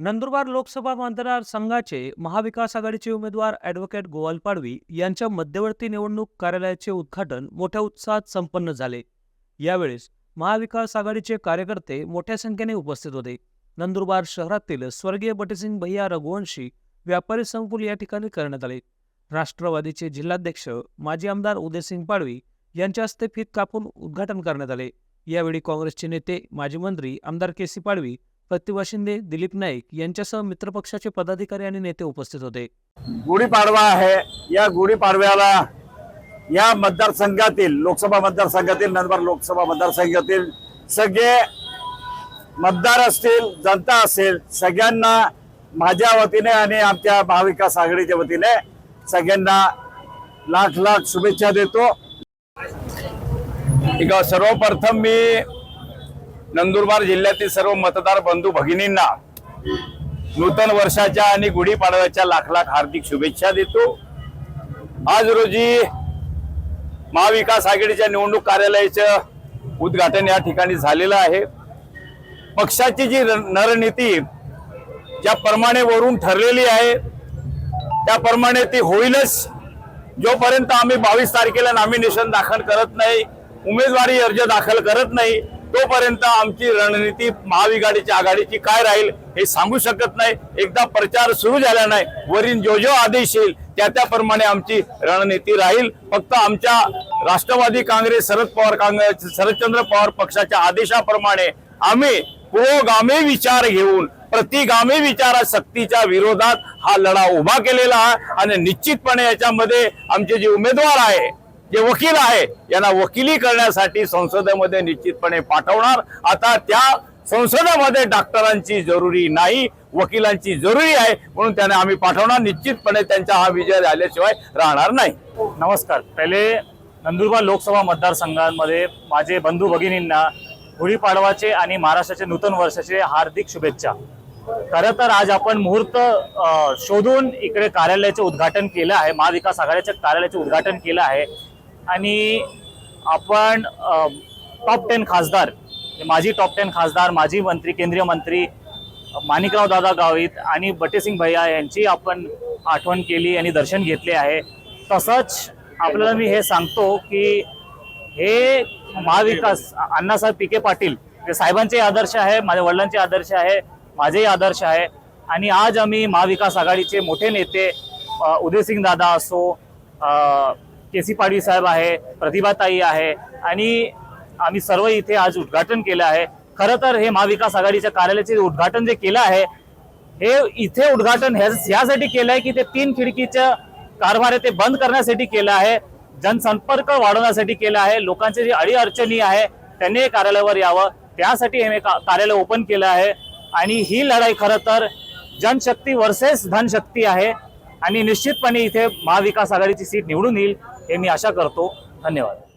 नंदुरबार लोकसभा मतदारसंघाचे महाविकास आघाडीचे उमेदवार ॲडव्होकेट गोवाल पाडवी यांच्या मध्यवर्ती निवडणूक कार्यालयाचे उद्घाटन मोठ्या उत्साहात संपन्न झाले. यावेळेस महाविकास आघाडीचे कार्यकर्ते मोठ्या संख्येने उपस्थित होते. नंदुरबार शहरातील स्वर्गीय बटेसिंग भैया रघुवंशी व्यापारी संकुल या ठिकाणी करण्यात आले. राष्ट्रवादीचे जिल्हाध्यक्ष माजी आमदार उदयसिंग पाडवी यांच्या हस्ते फीत कापून उद्घाटन करण्यात आले. यावेळी काँग्रेसचे नेते माजी मंत्री आमदार के सी पाडवी प्रतिभा शिंदे दिलीप नाईक यांच्यासह मित्रपक्षाचे पदाधिकारी आणि नेते उपस्थित होते. गुढीपाडवा आहे. या गुढीपाडव्याला या मतदारसंघातील लोकसभा मतदारसंघातील नंदुरबार लोकसभा मतदारसंघातील सगळे मतदार असतील जनता असेल सगळ्यांना माझ्या वतीने आणि आमच्या महाविकास आघाडीच्या वतीने सगळ्यांना लाख लाख शुभेच्छा देतो. सर्वप्रथम मी नंदुरबार जिल्ह्यातील सर्व मतदार बंधू भगिनींना नूतन वर्षाच्या आणि गुढीपाडव्याच्या लाख लाख हार्दिक शुभेच्छा देतो. आज रोजी महाविकास आघाडीच्या निवडणूक कार्यालयाचं उद्घाटन या ठिकाणी झालेलं आहे. पक्षाची जी रणनीती ज्या ज्याप्रमाणे वरून ठरलेली आहे त्याप्रमाणे ती होईलच. जोपर्यंत आम्ही बावीस तारखेला नॉमिनेशन दाखल करत नाही उमेदवारी अर्ज दाखल करत नाही तोपर्यंत आमची रणनीती महाविघाडीची आघाडीची काय राहील हे सांगू शकत नाही. एकदा प्रचार सुरू झाला नाही वरील जो जो आदेश येईल त्या त्याप्रमाणे आमची रणनीती राहील. फक्त आमच्या राष्ट्रवादी काँग्रेस शरद पवार काँग्रेस शरदचंद्र पवार पक्षाच्या आदेशाप्रमाणे आम्ही पुरोगामी विचार घेऊन प्रतिगामी विचारशक्तीच्या विरोधात हा लढा उभा केलेला आहे आणि निश्चितपणे याच्यामध्ये आमचे जे उमेदवार आहे जे वकील आहे यांना वकिली करण्यासाठी संसदेमध्ये निश्चितपणे पाठवणार. आता त्या संसदेमध्ये डॉक्टरांची जरुरी नाही वकिलांची जरुरी आहे म्हणून त्यांना आम्ही पाठवणार. निश्चितपणे त्यांचा हा विजय झाल्याशिवाय राहणार नाही. नमस्कार. पहिले नंदुरबार लोकसभा मतदारसंघांमध्ये माझे बंधू भगिनींना गुढीपाडवाचे आणि महाराष्ट्राचे नूतन वर्षाचे हार्दिक शुभेच्छा. खरं तर आज आपण मुहूर्त शोधून इकडे कार्यालयाचे उद्घाटन केलं आहे. महाविकास आघाडीच्या कार्यालयाचे उद्घाटन केलं आहे. आणि आपण टॉप टेन खासदार म्हणजे माजी टॉप टेन खासदार माजी मंत्री केंद्रीय मंत्री माणिकराव दादा गावित आणि बटेसिंग भैया यांची आपण आठवण केली आणि दर्शन घेतले आहे. तसंच आपल्याला मी हे सांगतो की हे महाविकास अण्णासाहेब पिके पाटील ते साहेबांचे आदर्श आहे माझ्या वडिलांचे आदर्श आहे माझेही आदर्श आहे आणि आज आम्ही महाविकास आघाडीचे मोठे नेते उदयसिंग दादा असो के सी पाडवी साहेब आहे प्रतिभाताई आहे आणि आम्ही सर्व इथे आज उद्घाटन केलं आहे. खरं तर हे महाविकास आघाडीच्या कार्यालयाचे उद्घाटन जे केलं आहे हे इथे उद्घाटन ह्यासाठी केलं आहे की ते तीन खिडकीचं कारभार आहे ते बंद करण्यासाठी केलं आहे जनसंपर्क वाढवण्यासाठी केलं आहे लोकांचे जे अडीअडचणी आहे त्यांनी कार्यालयावर यावं. त्यासाठी हे का- कार्यालय ओपन केलं आहे आणि ही लढाई खरं तर जनशक्ती वर्सेस धनशक्ती आहे आणि निश्चितपणे इथे महाविकास आघाडीची सीट निवडून येईल. हे मी आशा करतो. धन्यवाद.